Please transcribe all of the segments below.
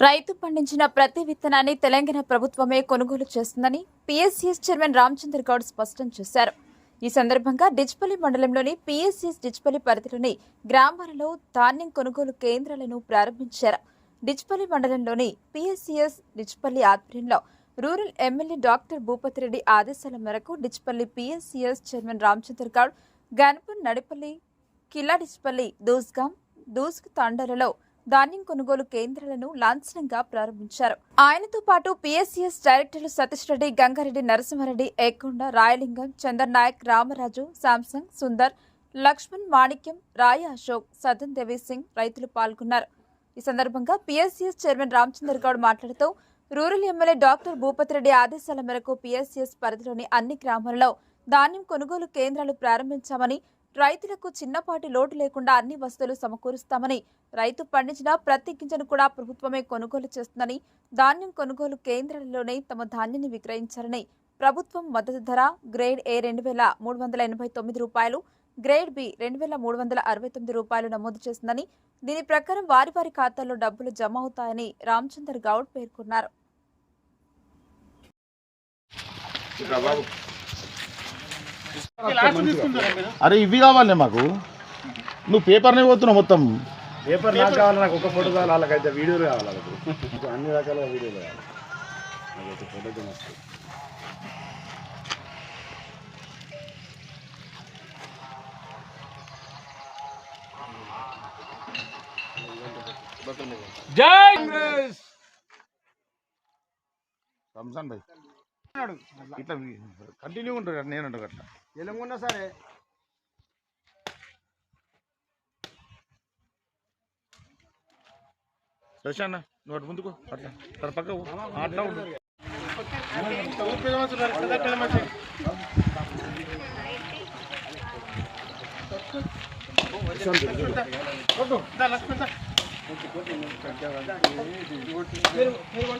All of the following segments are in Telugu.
రైతు పండించిన ప్రతి విత్తనాన్ని తెలంగాణ ప్రభుత్వమే కొనుగోలు చేస్తుందని పీఎస్సీఎస్ చైర్మన్ రామచంద్ర గౌడ్ స్పష్టం చేశారు. ఈ సందర్భంగా డిచ్పల్లి మండలంలోని పీఎస్సీఎస్ డిజ్పల్లి పరిధిలోని గ్రామాలలో ధాన్యం కొనుగోలు కేంద్రాలను ప్రారంభించారు. డిచ్పల్లి మండలంలోని పీఎస్సీఎస్ డిచ్పల్లి ఆధ్వర్యంలో rural MLA doctor Bhupathi Reddy ఆదేశాల మేరకు డిచ్పల్లి పీఎస్సీఎస్ చైర్మన్ రామచంద్ర గౌడ్ గన్పూర్ నడిపల్లి కిలాడిచ్పల్లి దూస్గాం దూస్క్ తాండాలలో ధాన్యం కొనుగోలు కేంద్రాలను లాంఛనంగా ప్రారంభించారు. ఆయనతో పాటు పిఎస్సిఎస్ డైరెక్టర్లు సతీష్ రెడ్డి గంగారెడ్డి నరసింహారెడ్డి ఏకొండ రాయలింగం చందర్ నాయక్ రామరాజు శాంసంగ్ సుందర్ లక్ష్మణ్ మాణిక్యం రాయ అశోక్ సదన్ దేవి సింగ్ రైతులు పాల్గొన్నారు. ఈ సందర్భంగా పిఎస్సిఎస్ చైర్మన్ రామచందర్ గౌడ్ మాట్లాడుతూ rural MLA doctor Bhupathi Reddy ఆదేశాల మేరకు పిఎస్సిఎస్ పరిధిలోని అన్ని గ్రామాలలో ధాన్యం కొనుగోలు కేంద్రాలు ప్రారంభించామని రైతులకు చిన్నపాటి లోటు లేకుండా అన్ని వసతులు సమకూరుస్తామని రైతు పండించిన ప్రతి గింజను కూడా ప్రభుత్వమే కొనుగోలు చేస్తుందని ధాన్యం కొనుగోలు కేంద్రాలలోనే తమ ధాన్యాన్ని విక్రయించారని ప్రభుత్వం మద్దతు ధర గ్రేడ్ ఏ రెండు వేల మూడు వందల ఎనభై తొమ్మిది రూపాయలు గ్రేడ్ బి రెండు వేల మూడు వందల అరవై తొమ్మిది రూపాయలు నమోదు చేసిందని దీని ప్రకారం వారి వారి ఖాతాల్లో డబ్బులు జమ అవుతాయని రామచందర్ గౌడ్ పేర్కొన్నారు. అరే ఇవి కావాలి మాకు. నువ్వు పేపర్నే పోతున్నావు మొత్తం. పేపర్ నాకు కావాలి నాకు ఒక ఫోటో కావాలి వాళ్ళకైతే వీడియోలు కావాలి వాళ్ళకు. అన్ని రకాల వీడియోలు కావాలి. నాకైతే ఫోటో జై రంజాన్ భాయ్ ఇట్లా కంటిన్యూ ఉంటుంది నేను అంటారు అట్లా ఎలుగున్నా సరే. శశాన్న నువ్వు అటు ముందుకో అట్లా. అట్లా పక్క అట్లా ఉండు.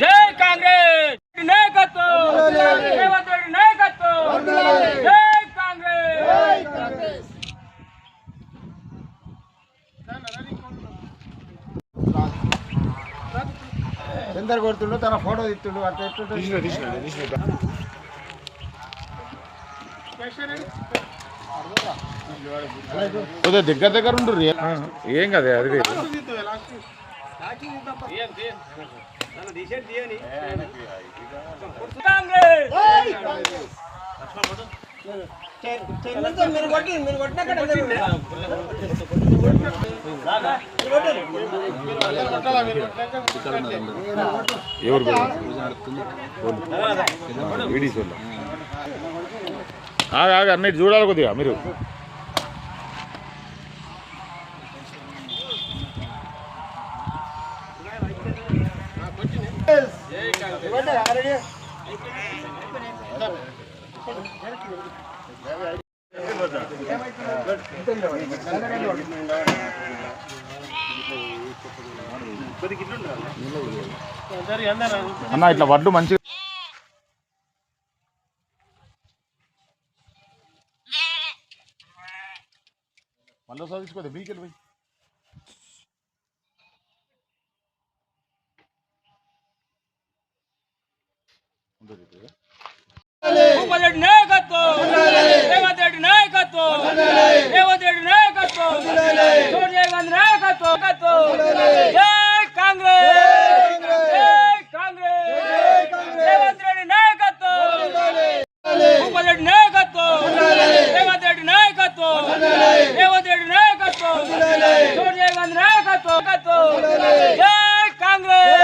జై కాంగ్రెస్! నాయకత్వం రేవంత్ రెడ్డి నాయకత్వం! జై కాంగ్రెస్! ఎందరు కొడుతుండు తన ఫోటో తీస్తుండు అట్లా దగ్గర దగ్గర ఉండు రే. ఏం కదా అది. వేరు. కాంగ్రెస్ ఎవరు వీడియోస్ ఆగ చూడాలి కొద్దిగా మీరు. అన్న ఇట్లా వడ్డు మంచిగా మళ్ళీ సాధించుకోదు మీకెళ్ళి పోయి. ఉంటుంది ఇది. రెడ్డి నాయకత్వం. రేవంత్ రెడ్డి నాయకత్వం. రేవంత్ రెడ్డి నాయకత్వం. సోనియా గాంధీ నాయకత్వం. జై కాంగ్రెస్. జై కాంగ్రెస్. రేవంత్ రెడ్డి నాయకత్వం. భూపతి రెడ్డి నాయకత్వం. రేవంత్ రెడ్డి నాయకత్వం. రేవంత్ రెడ్డి నాయకత్వం. సోనియా గాంధీ నాయకత్వం. జై కాంగ్రెస్.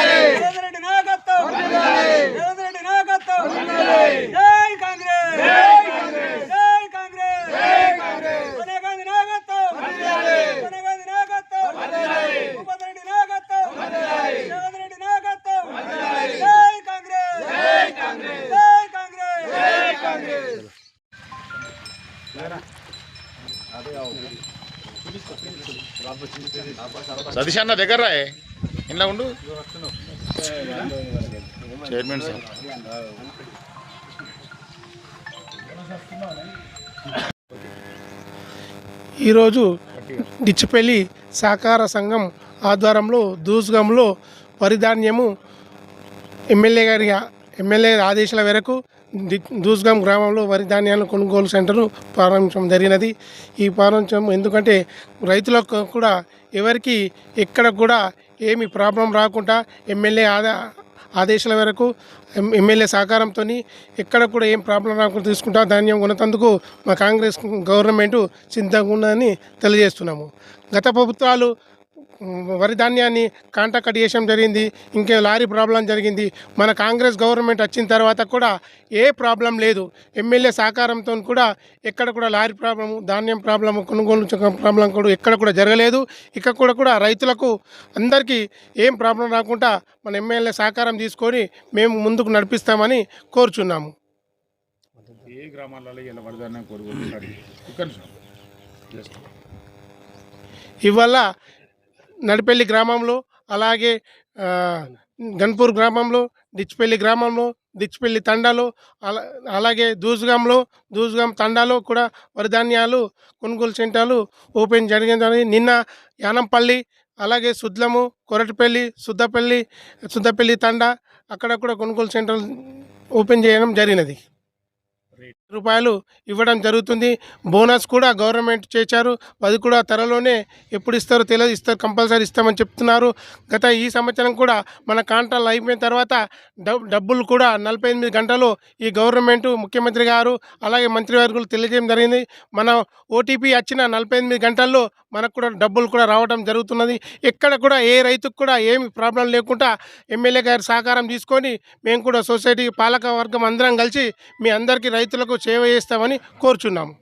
సతీష్ అన్న దగ్గర ఇంట్లో ఉండు. Chairman sir. ఈరోజు డిచ్చిపల్లి సహకార సంఘం ఆధ్వర్యంలో దూసుగంలో వరిధాన్యము ఎమ్మెల్యే గారి ఎమ్మెల్యే ఆదేశాల మేరకు దూస్గాం గ్రామంలో వరి ధాన్యాల కొనుగోలు సెంటర్ను ప్రారంభించడం జరిగినది. ఈ ప్రారంభించడం ఎందుకంటే రైతులకు కూడా ఎవరికి ఎక్కడ కూడా ఏమి ప్రాబ్లం రాకుండా ఎమ్మెల్యే ఆదా ఆదేశాల మేరకు ఎమ్మెల్యే సహకారంతో ఎక్కడ కూడా ఏం ప్రాబ్లం రాకుండా తీసుకుంటా ధాన్యం కొనేందుకు మా కాంగ్రెస్ గవర్నమెంట్ సిద్ధంగా ఉందని తెలియజేస్తున్నాము. గత ప్రభుత్వాలు వరి ధాన్యాన్ని కాంటాక్ట్ చేయడం జరిగింది ఇంకా లారీ ప్రాబ్లం జరిగింది. మన కాంగ్రెస్ గవర్నమెంట్ వచ్చిన తర్వాత కూడా ఏ ప్రాబ్లం లేదు. ఎమ్మెల్యే సహకారంతో కూడా ఎక్కడ కూడా లారీ ప్రాబ్లము ధాన్యం ప్రాబ్లము కొనుగోలు ప్రాబ్లం కూడా ఎక్కడ కూడా జరగలేదు. ఇక్కడ కూడా కూడా రైతులకు అందరికీ ఏం ప్రాబ్లం రాకుండా మన ఎమ్మెల్యే సహకారం తీసుకొని మేము ముందుకు నడిపిస్తామని కోరుచున్నాము. ఏ గ్రామాలలో ఇలా వరదాన్ని కొనుగోలు ఇక్కడ ఇవల్ల నడిపెల్లి గ్రామంలో అలాగే గన్పూర్ గ్రామంలో డిచ్పల్లి గ్రామంలో దిచ్చిపల్లి తండాలో అలా అలాగే దూసుగాంలో దూసుగాం తండాలో కూడా వరిధాన్యాలు కొనుగోలు సెంటర్లు ఓపెన్ జరిగిందని నిన్న యానంపల్లి అలాగే సుద్లము కొరటిపల్లి సుద్దపల్లి సుద్దపల్లి తండా అక్కడ కూడా కొనుగోలు సెంటర్ ఓపెన్ చేయడం జరిగినది. రూపాయలు ఇవ్వడం జరుగుతుంది. బోనస్ కూడా గవర్నమెంట్ చేశారు. అది కూడా త్వరలోనే ఎప్పుడు ఇస్తారో తెలియదు. ఇస్తారు కంపల్సరీ ఇస్తామని చెప్తున్నారు. గత ఈ సంవత్సరం కూడా మన కాంట్రాలు అయిపోయిన తర్వాత డబ్బులు కూడా నలభై ఎనిమిది గంటలు ఈ గవర్నమెంట్ ముఖ్యమంత్రి గారు అలాగే మంత్రివర్గులు తెలియజేయడం జరిగింది. మన ఓటీపీ వచ్చిన నలభై ఎనిమిది గంటల్లో మనకు కూడా డబ్బులు కూడా రావడం జరుగుతున్నది. ఎక్కడ కూడా ఏ రైతుకు కూడా ఏమి ప్రాబ్లం లేకుండా ఎమ్మెల్యే గారి సహకారం తీసుకొని మేము కూడా సొసైటీ పాలక వర్గం అందరం కలిసి మీ అందరికీ రైతులకు సేవ చేస్తామని కోరుచున్నాము.